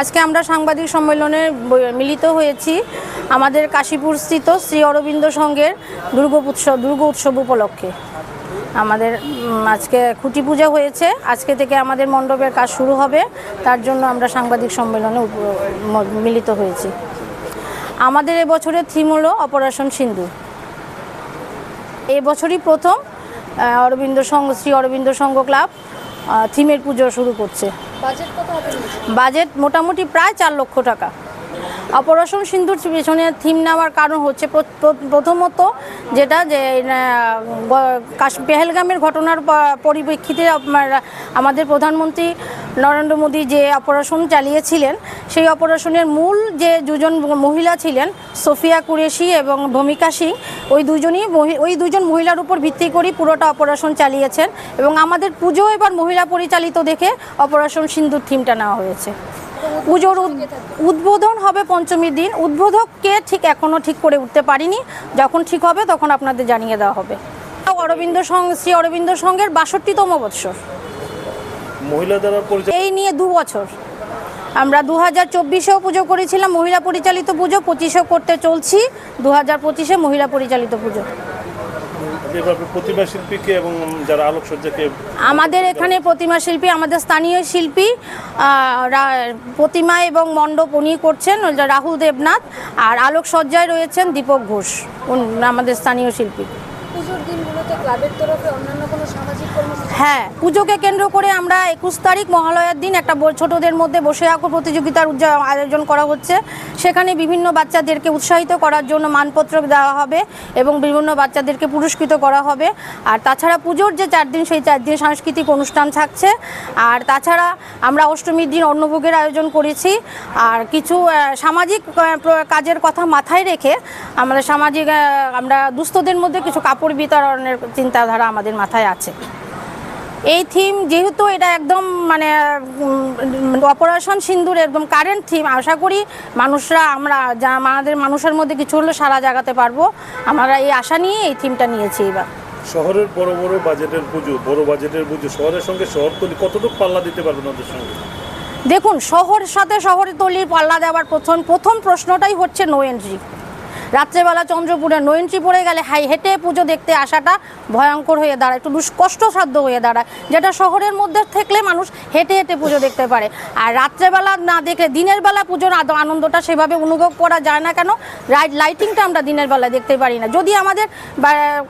আজকে আমরা সাংবাদিক সম্মেলনে মিলিত হয়েছি আমাদের কাশীপুরস্থিত শ্রী অরবিন্দ সংঘের দুর্গ উৎসব দুর্গ উৎসব উপলক্ষে। আমাদের আজকে খুঁটি পূজা হয়েছে। আজকে থেকে আমাদের মণ্ডপের কাজ শুরু হবে। তার জন্য আমরা সাংবাদিক সম্মেলনে মিলিত হয়েছি। আমাদের এবছরের থিম হলো অপারেশন সিন্ধু। এই বছরই প্রথম অরবিন্দ সংঘ শ্রী অরবিন্দ সংঘ ক্লাব থিমের পুজো শুরু করছে। বাজেট মোটামুটি প্রায় চার লক্ষ টাকা। অপারেশন সিন্ধুর পেছনে থিম নেওয়ার কারণ হচ্ছে প্র- প্র- প্রথমত যেটা যে পেহেলগামের ঘটনার পরিপ্রেক্ষিতে আমাদের প্রধানমন্ত্রী নরেন্দ্র মোদী যে অপারেশন চালিয়েছিলেন সেই অপারেশনের মূল যে দুজন মহিলা ছিলেন সোফিয়া কুরেশি এবং ভূমিকা সিং ওই দুজনই ওই দুজন মহিলার উপর ভিত্তি করেই পুরোটা অপারেশন চালিয়েছেন এবং আমাদের পুজো এবার মহিলা পরিচালিত দেখে অপারেশন সিন্ধুর থিমটা নেওয়া হয়েছে। পুজোর উদ- উদ্বোধন হবে পঞ্চমীর দিন। উদ্বোধককে ঠিক এখনও ঠিক করে উঠতে পারিনি। যখন ঠিক হবে তখন আপনাদের জানিয়ে দেওয়া হবে। অরবিন্দ সংঘ শ্রী অরবিন্দ সংঘের বাষট্টিতম বৎসর। মহিলা দ্বারা এই নিয়ে দু বছর। আমরা দু হাজার চব্বিশেও পুজো করেছিলাম মহিলা পরিচালিত পুজো পঁচিশেও করতে চলছি দু হাজার পঁচিশে মহিলা পরিচালিত পুজো। এভাবে প্রতিমা শিল্পীকে এবং যারা আলোকসজ্জাকে আমাদের এখানে প্রতিমা শিল্পী আমাদের স্থানীয় শিল্পী রা- প্রতিমা এবং মণ্ডপ উনি করছেন রাহুল দেবনাথ আর আলোকসজ্জায় রয়েছেন দীপক ঘোষ উন- আমাদের স্থানীয় শিল্পী। পুজোর দিনগুলোতে ক্লাবের তরফে অন্যান্য কোনো সামাজিক কর্মসূচি হ্যাঁ পুজোকে কেন্দ্র করে আমরা একুশ তারিখ মহালয়ার দিন একটা ছোটদের মধ্যে বসে আঁকো প্রতিযোগিতার আয়োজন করা হচ্ছে। সেখানে বিভিন্ন বাচ্চাদেরকে উৎসাহিত করার জন্য মানপত্র দেওয়া হবে এবং বিভিন্ন বাচ্চাদেরকে পুরস্কৃত করা হবে। আর তাছাড়া পুজোর যে চার দিন, সেই চার দিন সাংস্কৃতিক অনুষ্ঠান থাকছে। আর তাছাড়া আমরা অষ্টমীর দিন অন্নভোগের আয়োজন করেছি। আর কিছু সামাজিক কাজের কথা মাথায় রেখে আমরা সামাজিক আমরা দুস্থদের মধ্যে কিছু কাপড় বিতরণের চিন্তাধারা আমাদের মাথায় আছে। এই থিম যেহেতু এটা একদম মানে অপারেশন সিন্দুর একদম কারেন্ট থিম আশা করি মানুষরা আমরা যা আমাদের মানুষের মধ্যে কিছু হলে সারা জাগাতে পারব। আমরা এই আশা নিয়ে এই থিমটা নিয়েছি এবার। শহরের বড় বড় বাজেটের পুজো বড় বাজেটের পুজো শহরের সঙ্গে শহর শহরতলি কতটুকু পাল্লা দিতে পারবেন ওদের সঙ্গে? দেখুন শহর সাথে শহরে তলির পাল্লা দেওয়ার প্রথম প্রথম প্রশ্নটাই হচ্ছে নো এন্ট্রি রাত্রেবেলা চন্দ্রপুরে পড়ে গেলে হাই হেঁটে পুজো দেখতে আসাটা ভয়ঙ্কর হয়ে দাঁড়ায়, একটু দুষ- কষ্টসাধ্য হয়ে দাঁড়ায়, যেটা শহরের মধ্যে থাকলে মানুষ হেঁটে হেঁটে পুজো দেখতে পারে। আর রাত্রেবেলা না দেখলে দিনের বেলা পুজোর আনন্দটা সেভাবে অনুভব করা যায় না কেন? রাইট লাইটিংটা আমরা দিনের বেলা দেখতে পারি না। যদি আমাদের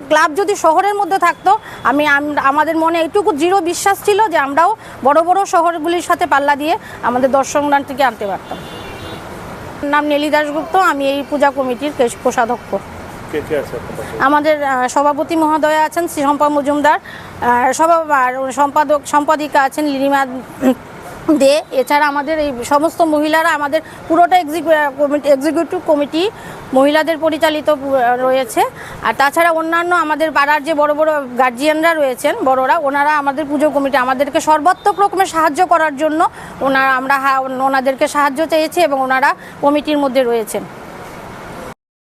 ক্লাব যদি শহরের মধ্যে থাকতো, আমি আমাদের মনে এইটুকু দৃঢ় বিশ্বাস ছিল যে আমরাও বড় বড় শহরগুলির সাথে পাল্লা দিয়ে আমাদের দর্শকদানটিকে আনতে পারতাম। নাম নেলি দাশগুপ্ত আমি এই পূজা কমিটির কোষাধ্যক্ষ? আমাদের সভাপতি মহোদয় আছেন শ্রী শম্পা মজুমদার আর সভা আর সম্পাদক সম্পাদিকা আছেন লিলিমা দে, এছাড়া আমাদের এই সমস্ত মহিলারা আমাদের পুরোটা এক্সিকিউটিভ কমিটি মহিলাদের পরিচালিত রয়েছে। আর তাছাড়া অন্যান্য আমাদের পাড়ার যে বড় বড় গার্জিয়ানরা রয়েছেন, বড়রা, ওনারা আমাদের পুজো কমিটি আমাদেরকে সর্বাত্মক রকমের সাহায্য করার জন্য ওনারা, আমরা ওনাদেরকে সাহায্য চেয়েছি এবং ওনারা কমিটির মধ্যে রয়েছেন।